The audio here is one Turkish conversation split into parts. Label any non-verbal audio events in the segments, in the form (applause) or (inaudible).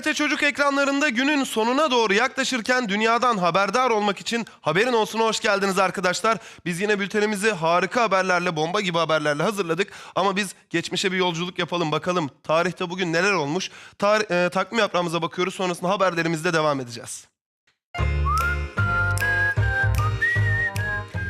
TRT Çocuk ekranlarında günün sonuna doğru yaklaşırken dünyadan haberdar olmak için haberin olsun hoş geldiniz arkadaşlar. Biz yine bültenimizi harika haberlerle, bomba gibi haberlerle hazırladık. Ama biz geçmişe bir yolculuk yapalım bakalım. Tarihte bugün neler olmuş? Tar- e, takvim yaprağımıza bakıyoruz sonrasında haberlerimizde devam edeceğiz.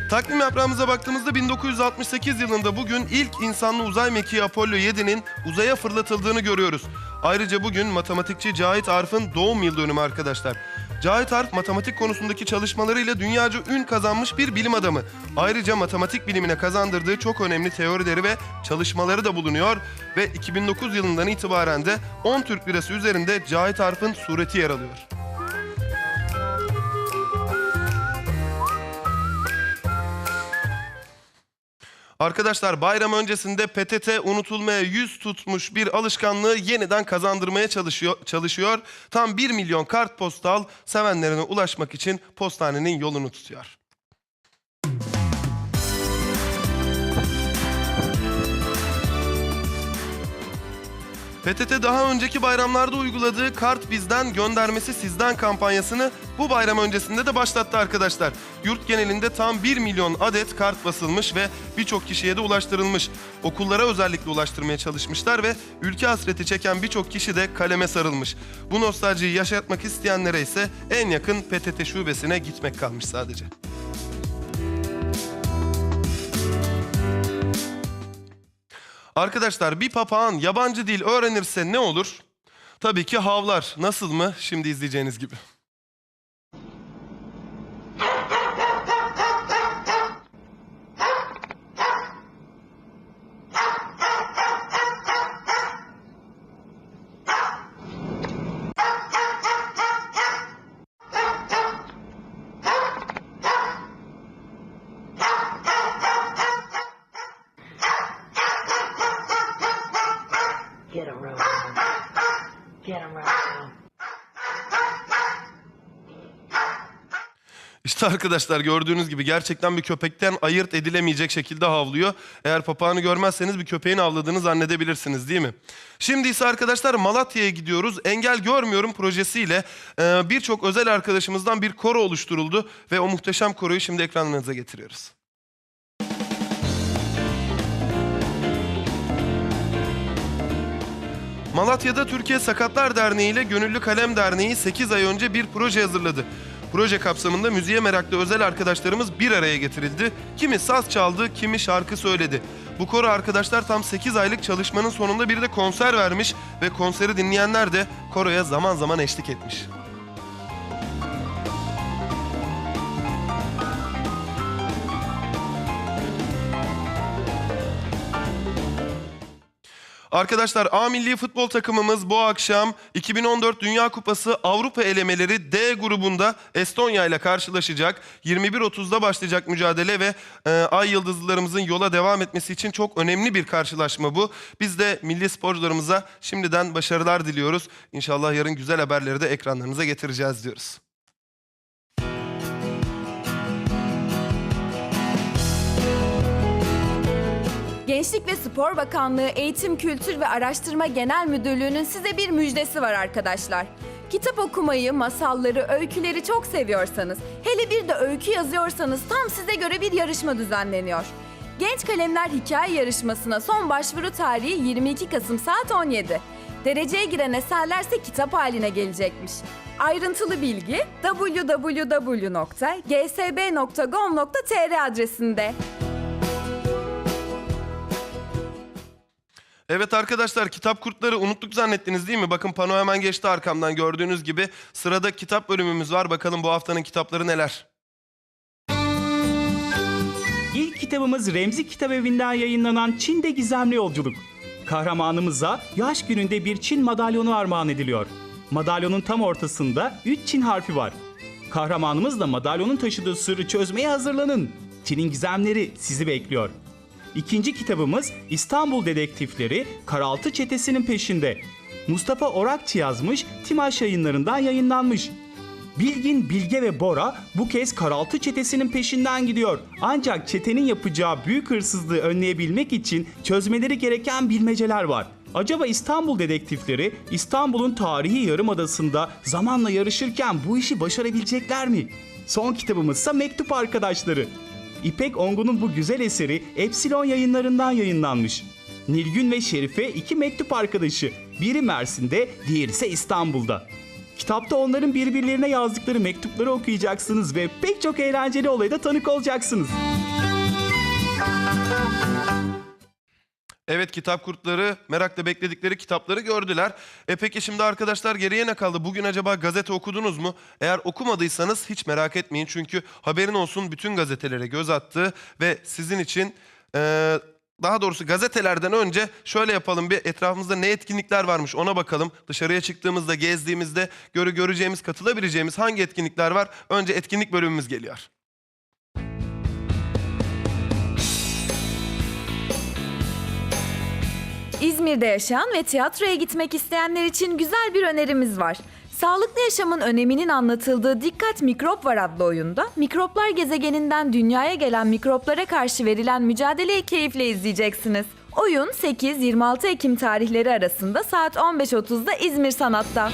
Takvim yaprağımıza baktığımızda 1968 yılında bugün ilk insanlı uzay mekiği Apollo 7'nin uzaya fırlatıldığını görüyoruz. Ayrıca bugün matematikçi Cahit Arf'ın doğum yıl dönümü arkadaşlar. Cahit Arf matematik konusundaki çalışmalarıyla dünyaca ün kazanmış bir bilim adamı. Ayrıca matematik bilimine kazandırdığı çok önemli teorileri ve çalışmaları da bulunuyor ve 2009 yılından itibaren de 10 Türk lirası üzerinde Cahit Arf'ın sureti yer alıyor. Arkadaşlar bayram öncesinde PTT unutulmaya yüz tutmuş bir alışkanlığı yeniden kazandırmaya çalışıyor. çalışıyor. Tam 1 milyon kartpostal sevenlerine ulaşmak için postanenin yolunu tutuyor. PTT daha önceki bayramlarda uyguladığı kart bizden göndermesi sizden kampanyasını bu bayram öncesinde de başlattı arkadaşlar. Yurt genelinde tam 1 milyon adet kart basılmış ve birçok kişiye de ulaştırılmış. Okullara özellikle ulaştırmaya çalışmışlar ve ülke hasreti çeken birçok kişi de kaleme sarılmış. Bu nostaljiyi yaşatmak isteyenlere ise en yakın PTT şubesine gitmek kalmış sadece. Arkadaşlar bir papağan yabancı dil öğrenirse ne olur? Tabii ki havlar. Nasıl mı? Şimdi izleyeceğiniz gibi. Get him, Rose. Get him, Rose. İşte arkadaşlar gördüğünüz gibi gerçekten bir köpekten ayırt edilemeyecek şekilde havlıyor. Eğer papağanı görmezseniz bir köpeğin avladığını zannedebilirsiniz değil mi? Şimdi ise arkadaşlar Malatya'ya gidiyoruz. Engel Görmüyorum projesiyle e, birçok özel arkadaşımızdan bir koro oluşturuldu. Ve o muhteşem koroyu şimdi ekranlarınıza getiriyoruz. Malatya'da Türkiye Sakatlar Derneği ile Gönüllü Kalem Derneği 8 ay önce bir proje hazırladı. Proje kapsamında müziğe meraklı özel arkadaşlarımız bir araya getirildi. Kimi saz çaldı, kimi şarkı söyledi. Bu koro arkadaşlar tam 8 aylık çalışmanın sonunda bir de konser vermiş ve konseri dinleyenler de koroya zaman zaman eşlik etmiş. Arkadaşlar A milli futbol takımımız bu akşam 2014 Dünya Kupası Avrupa elemeleri D grubunda Estonya ile karşılaşacak. 21.30'da başlayacak mücadele ve e, Ay Yıldızlılarımızın yola devam etmesi için çok önemli bir karşılaşma bu. Biz de milli sporcularımıza şimdiden başarılar diliyoruz. İnşallah yarın güzel haberleri de ekranlarınıza getireceğiz diyoruz. Gençlik ve Spor Bakanlığı Eğitim, Kültür ve Araştırma Genel Müdürlüğü'nün size bir müjdesi var arkadaşlar. Kitap okumayı, masalları, öyküleri çok seviyorsanız, hele bir de öykü yazıyorsanız tam size göre bir yarışma düzenleniyor. Genç Kalemler Hikaye Yarışması'na son başvuru tarihi 22 Kasım saat 17. Dereceye giren eserlerse kitap haline gelecekmiş. Ayrıntılı bilgi www.gsb.gov.tr adresinde. Evet arkadaşlar kitap kurtları unuttuk zannettiniz değil mi? Bakın pano hemen geçti arkamdan gördüğünüz gibi. Sırada kitap bölümümüz var. Bakalım bu haftanın kitapları neler? İlk kitabımız Remzi Kitabevi'nden yayınlanan Çin'de Gizemli Yolculuk. Kahramanımıza yaş gününde bir Çin madalyonu armağan ediliyor. Madalyonun tam ortasında 3 Çin harfi var. Kahramanımız da madalyonun taşıdığı sırrı çözmeye hazırlanın. Çin'in gizemleri sizi bekliyor. İkinci kitabımız İstanbul Dedektifleri Karaltı Çetesi'nin peşinde. Mustafa Orakçı yazmış, Timaş yayınlarından yayınlanmış. Bilgin, Bilge ve Bora bu kez Karaltı çetesinin peşinden gidiyor. Ancak çetenin yapacağı büyük hırsızlığı önleyebilmek için çözmeleri gereken bilmeceler var. Acaba İstanbul dedektifleri İstanbul'un tarihi yarımadasında zamanla yarışırken bu işi başarabilecekler mi? Son kitabımızsa Mektup Arkadaşları. İpek Ongun'un bu güzel eseri Epsilon yayınlarından yayınlanmış. Nilgün ve Şerife iki mektup arkadaşı. Biri Mersin'de, diğeri ise İstanbul'da. Kitapta onların birbirlerine yazdıkları mektupları okuyacaksınız ve pek çok eğlenceli olaya da tanık olacaksınız. Evet kitap kurtları merakla bekledikleri kitapları gördüler. E peki şimdi arkadaşlar geriye ne kaldı? Bugün acaba gazete okudunuz mu? Eğer okumadıysanız hiç merak etmeyin. Çünkü haberin olsun bütün gazetelere göz attı ve sizin için e, daha doğrusu gazetelerden önce şöyle yapalım bir etrafımızda ne etkinlikler varmış ona bakalım. Dışarıya çıktığımızda gezdiğimizde görü göreceğimiz katılabileceğimiz hangi etkinlikler var? Önce etkinlik bölümümüz geliyor. İzmir'de yaşayan ve tiyatroya gitmek isteyenler için güzel bir önerimiz var. Sağlıklı yaşamın öneminin anlatıldığı Dikkat Mikrop Var adlı oyunda mikroplar gezegeninden dünyaya gelen mikroplara karşı verilen mücadeleyi keyifle izleyeceksiniz. Oyun 8-26 Ekim tarihleri arasında saat 15.30'da İzmir Sanat'ta.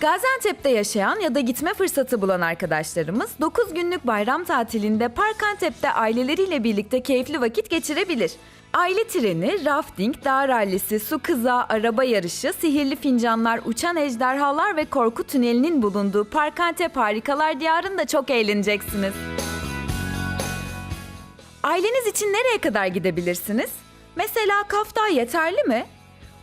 Gaziantep'te yaşayan ya da gitme fırsatı bulan arkadaşlarımız 9 günlük bayram tatilinde Park Antep'te aileleriyle birlikte keyifli vakit geçirebilir. Aile treni, rafting, dağ rallisi, su kızağı, araba yarışı, sihirli fincanlar, uçan ejderhalar ve korku tünelinin bulunduğu Park Antep Harikalar Diyarı'nda çok eğleneceksiniz. Aileniz için nereye kadar gidebilirsiniz? Mesela Kafta yeterli mi?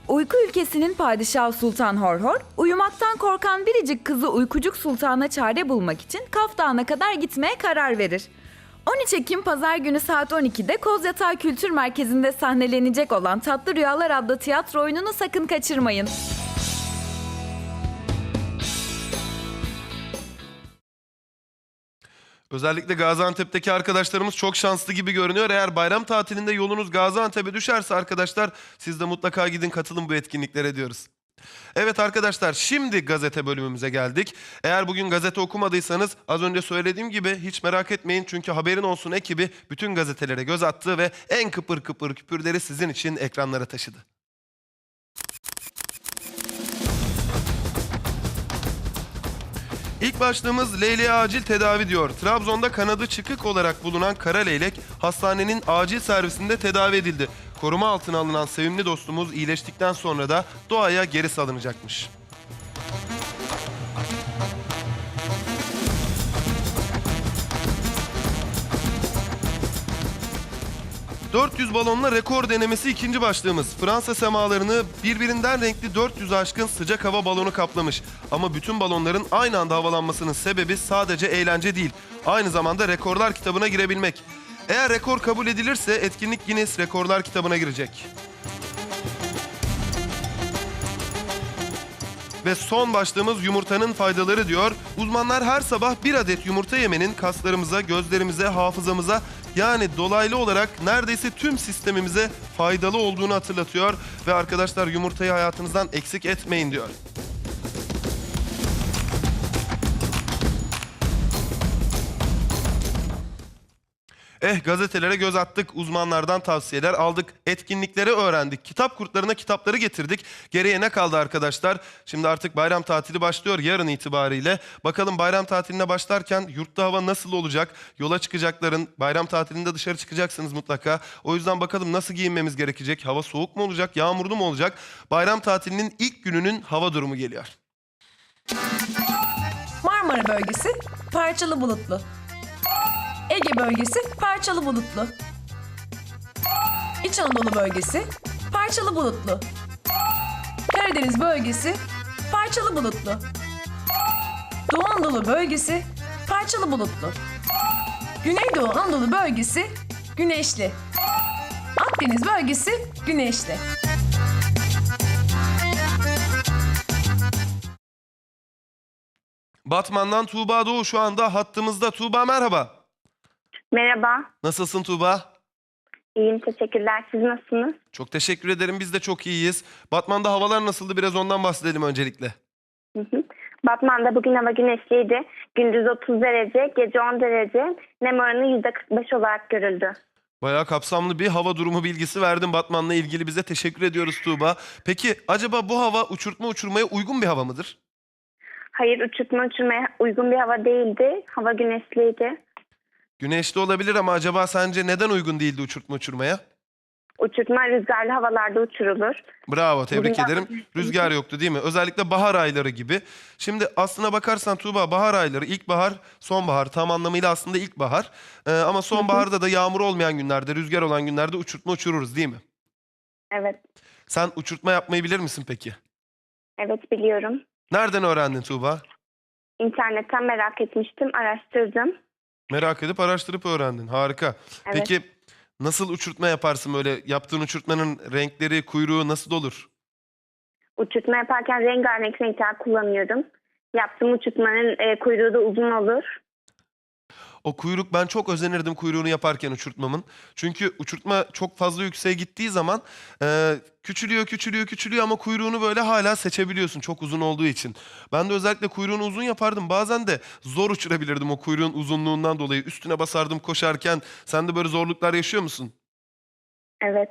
Uyku ülkesinin padişahı Sultan Horhor, uyumaktan korkan biricik kızı Uykucuk Sultan'a çare bulmak için Kaf kadar gitmeye karar verir. 13 Ekim Pazar günü saat 12'de Kozyatağı Kültür Merkezi'nde sahnelenecek olan Tatlı Rüyalar adlı tiyatro oyununu sakın kaçırmayın. Özellikle Gaziantep'teki arkadaşlarımız çok şanslı gibi görünüyor. Eğer bayram tatilinde yolunuz Gaziantep'e düşerse arkadaşlar siz de mutlaka gidin katılın bu etkinliklere diyoruz. Evet arkadaşlar şimdi gazete bölümümüze geldik. Eğer bugün gazete okumadıysanız az önce söylediğim gibi hiç merak etmeyin. Çünkü haberin olsun ekibi bütün gazetelere göz attı ve en kıpır kıpır küpürleri sizin için ekranlara taşıdı. İlk başlığımız leyleğe acil tedavi diyor. Trabzon'da kanadı çıkık olarak bulunan kara leylek hastanenin acil servisinde tedavi edildi. Koruma altına alınan sevimli dostumuz iyileştikten sonra da doğaya geri salınacakmış. ...400 balonla rekor denemesi ikinci başlığımız. Fransa semalarını birbirinden renkli 400 aşkın sıcak hava balonu kaplamış. Ama bütün balonların aynı anda havalanmasının sebebi sadece eğlence değil. Aynı zamanda rekorlar kitabına girebilmek. Eğer rekor kabul edilirse etkinlik Guinness Rekorlar kitabına girecek. Ve son başlığımız yumurtanın faydaları diyor. Uzmanlar her sabah bir adet yumurta yemenin kaslarımıza, gözlerimize, hafızamıza yani dolaylı olarak neredeyse tüm sistemimize faydalı olduğunu hatırlatıyor. Ve arkadaşlar yumurtayı hayatınızdan eksik etmeyin diyor. Eh gazetelere göz attık, uzmanlardan tavsiyeler aldık, etkinlikleri öğrendik, kitap kurtlarına kitapları getirdik. Geriye ne kaldı arkadaşlar? Şimdi artık bayram tatili başlıyor yarın itibariyle. Bakalım bayram tatiline başlarken yurtta hava nasıl olacak? Yola çıkacakların, bayram tatilinde dışarı çıkacaksınız mutlaka. O yüzden bakalım nasıl giyinmemiz gerekecek? Hava soğuk mu olacak, yağmurlu mu olacak? Bayram tatilinin ilk gününün hava durumu geliyor. Marmara bölgesi parçalı bulutlu. Ege bölgesi parçalı bulutlu. İç Anadolu bölgesi parçalı bulutlu. Karadeniz bölgesi parçalı bulutlu. Doğu Anadolu bölgesi parçalı bulutlu. Güneydoğu Anadolu bölgesi güneşli. Akdeniz bölgesi güneşli. Batman'dan Tuğba Doğu şu anda hattımızda. Tuğba merhaba. Merhaba, Nasılsın Tuğba? iyiyim teşekkürler. Siz nasılsınız? Çok teşekkür ederim. Biz de çok iyiyiz. Batman'da havalar nasıldı? Biraz ondan bahsedelim öncelikle. Hı hı. Batman'da bugün hava güneşliydi. Gündüz 30 derece, gece 10 derece. Nem oranı %45 olarak görüldü. Bayağı kapsamlı bir hava durumu bilgisi verdin Batman'la ilgili bize. Teşekkür ediyoruz Tuğba. Peki acaba bu hava uçurtma uçurmaya uygun bir hava mıdır? Hayır uçurtma uçurmaya uygun bir hava değildi. Hava güneşliydi. Güneşli olabilir ama acaba sence neden uygun değildi uçurtma uçurmaya? Uçurtma rüzgarlı havalarda uçurulur. Bravo, tebrik Bugün ederim. Rüzgar (laughs) yoktu değil mi? Özellikle bahar ayları gibi. Şimdi aslına bakarsan Tuğba bahar ayları, ilkbahar, sonbahar tam anlamıyla aslında ilkbahar. Ee, ama sonbaharda da yağmur olmayan günlerde, rüzgar olan günlerde uçurtma uçururuz değil mi? Evet. Sen uçurtma yapmayı bilir misin peki? Evet biliyorum. Nereden öğrendin Tuğba? İnternetten merak etmiştim. Araştırdım. Merak edip araştırıp öğrendin. Harika. Evet. Peki nasıl uçurtma yaparsın böyle? Yaptığın uçurtmanın renkleri, kuyruğu nasıl olur? Uçurtma yaparken rengarenk renkler kullanıyorum. Yaptığım uçurtmanın e, kuyruğu da uzun olur. O kuyruk ben çok özenirdim kuyruğunu yaparken uçurtmamın. Çünkü uçurtma çok fazla yükseğe gittiği zaman e, küçülüyor, küçülüyor, küçülüyor ama kuyruğunu böyle hala seçebiliyorsun çok uzun olduğu için. Ben de özellikle kuyruğunu uzun yapardım. Bazen de zor uçurabilirdim o kuyruğun uzunluğundan dolayı. Üstüne basardım koşarken. Sen de böyle zorluklar yaşıyor musun? Evet.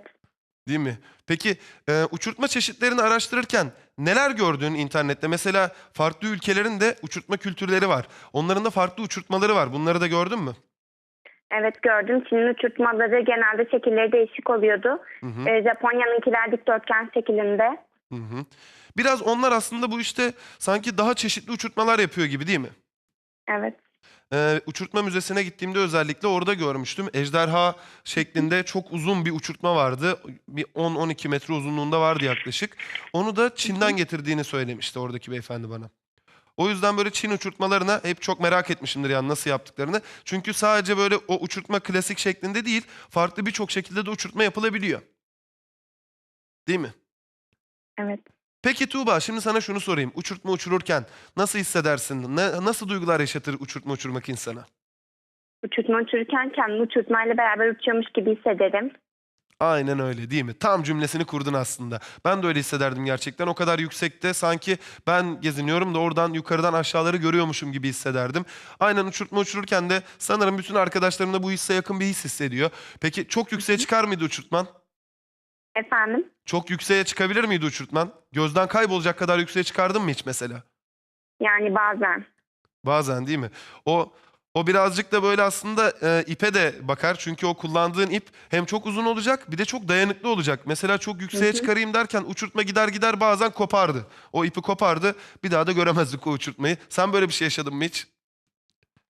Değil mi? Peki e, uçurtma çeşitlerini araştırırken neler gördün internette? Mesela farklı ülkelerin de uçurtma kültürleri var. Onların da farklı uçurtmaları var. Bunları da gördün mü? Evet gördüm. Çin'in uçurtmaları genelde şekilleri değişik oluyordu. Hı hı. E, Japonya'nınkiler dikdörtgen şeklinde. Hı hı. Biraz onlar aslında bu işte sanki daha çeşitli uçurtmalar yapıyor gibi değil mi? Evet. Ee, uçurtma müzesine gittiğimde özellikle orada görmüştüm. Ejderha şeklinde çok uzun bir uçurtma vardı. Bir 10-12 metre uzunluğunda vardı yaklaşık. Onu da Çin'den getirdiğini söylemişti oradaki beyefendi bana. O yüzden böyle Çin uçurtmalarına hep çok merak etmişimdir yani nasıl yaptıklarını. Çünkü sadece böyle o uçurtma klasik şeklinde değil, farklı birçok şekilde de uçurtma yapılabiliyor. Değil mi? Evet. Peki Tuğba şimdi sana şunu sorayım. Uçurtma uçururken nasıl hissedersin? Ne, nasıl duygular yaşatır uçurtma uçurmak insana? Uçurtma uçururken kendimi uçurtmayla beraber uçuyormuş gibi hissederim. Aynen öyle değil mi? Tam cümlesini kurdun aslında. Ben de öyle hissederdim gerçekten. O kadar yüksekte sanki ben geziniyorum da oradan yukarıdan aşağıları görüyormuşum gibi hissederdim. Aynen uçurtma uçururken de sanırım bütün arkadaşlarım da bu hisse yakın bir his hissediyor. Peki çok yükseğe çıkar mıydı uçurtman? Efendim? Çok yükseğe çıkabilir miydi uçurtman? Gözden kaybolacak kadar yükseğe çıkardın mı hiç mesela? Yani bazen. Bazen değil mi? O o birazcık da böyle aslında e, ipe de bakar. Çünkü o kullandığın ip hem çok uzun olacak bir de çok dayanıklı olacak. Mesela çok yükseğe çıkarayım derken uçurtma gider gider bazen kopardı. O ipi kopardı bir daha da göremezdik o uçurtmayı. Sen böyle bir şey yaşadın mı hiç?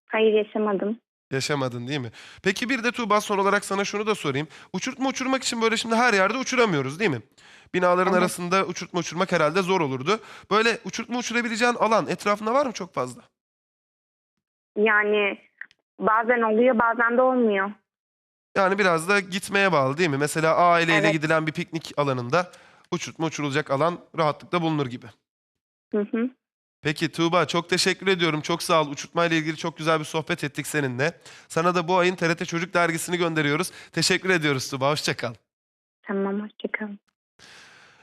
Hayır yaşamadım. Yaşamadın değil mi? Peki bir de Tuğba son olarak sana şunu da sorayım. Uçurtma uçurmak için böyle şimdi her yerde uçuramıyoruz değil mi? Binaların Evet. arasında uçurtma uçurmak herhalde zor olurdu. Böyle uçurtma uçurabileceğin alan etrafında var mı çok fazla? Yani bazen oluyor bazen de olmuyor. Yani biraz da gitmeye bağlı değil mi? Mesela aileyle Evet. gidilen bir piknik alanında uçurtma uçurulacak alan rahatlıkla bulunur gibi. Hı hı. Peki Tuğba çok teşekkür ediyorum. Çok sağ ol. Uçurtma ile ilgili çok güzel bir sohbet ettik seninle. Sana da bu ayın TRT Çocuk Dergisi'ni gönderiyoruz. Teşekkür ediyoruz Tuğba. Hoşça kal. Tamam hoşçakalın.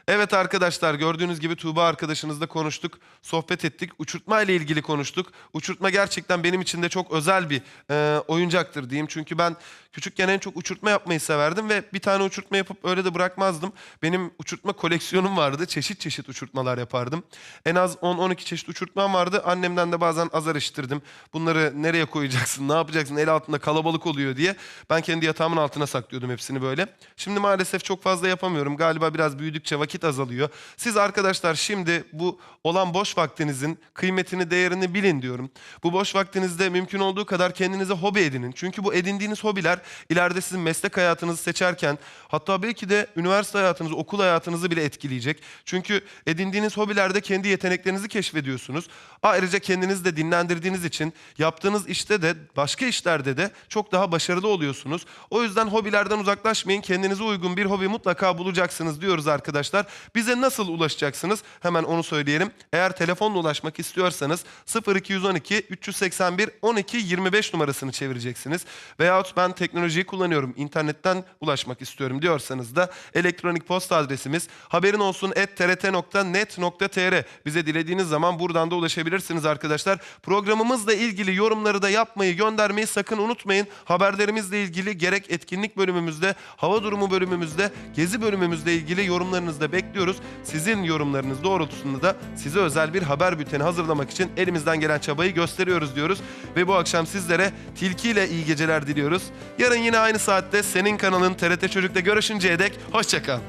Evet arkadaşlar gördüğünüz gibi Tuğba arkadaşınızla konuştuk, sohbet ettik. Uçurtma ile ilgili konuştuk. Uçurtma gerçekten benim için de çok özel bir e, oyuncaktır diyeyim. Çünkü ben küçükken en çok uçurtma yapmayı severdim ve bir tane uçurtma yapıp öyle de bırakmazdım. Benim uçurtma koleksiyonum vardı. Çeşit çeşit uçurtmalar yapardım. En az 10-12 çeşit uçurtmam vardı. Annemden de bazen azar işitirdim. Bunları nereye koyacaksın, ne yapacaksın, el altında kalabalık oluyor diye. Ben kendi yatağımın altına saklıyordum hepsini böyle. Şimdi maalesef çok fazla yapamıyorum. Galiba biraz büyüdükçe vakit azalıyor. Siz arkadaşlar şimdi bu olan boş vaktinizin kıymetini, değerini bilin diyorum. Bu boş vaktinizde mümkün olduğu kadar kendinize hobi edinin. Çünkü bu edindiğiniz hobiler ileride sizin meslek hayatınızı seçerken hatta belki de üniversite hayatınızı, okul hayatınızı bile etkileyecek. Çünkü edindiğiniz hobilerde kendi yeteneklerinizi keşfediyorsunuz. Ayrıca kendinizi de dinlendirdiğiniz için yaptığınız işte de başka işlerde de çok daha başarılı oluyorsunuz. O yüzden hobilerden uzaklaşmayın. Kendinize uygun bir hobi mutlaka bulacaksınız diyoruz arkadaşlar. Bize nasıl ulaşacaksınız? Hemen onu söyleyelim. Eğer telefonla ulaşmak istiyorsanız 0212 381 12 25 numarasını çevireceksiniz. Veyahut ben teknolojiyi kullanıyorum, internetten ulaşmak istiyorum diyorsanız da elektronik posta adresimiz haberin olsun trt.net.tr bize dilediğiniz zaman buradan da ulaşabilirsiniz arkadaşlar. Programımızla ilgili yorumları da yapmayı, göndermeyi sakın unutmayın. Haberlerimizle ilgili gerek etkinlik bölümümüzde, hava durumu bölümümüzde, gezi bölümümüzle ilgili yorumlarınızı da bekliyoruz. Sizin yorumlarınız doğrultusunda da size özel bir haber bülteni hazırlamak için elimizden gelen çabayı gösteriyoruz diyoruz. Ve bu akşam sizlere Tilki ile iyi geceler diliyoruz. Yarın yine aynı saatte senin kanalın TRT Çocuk'ta görüşünceye dek hoşçakal.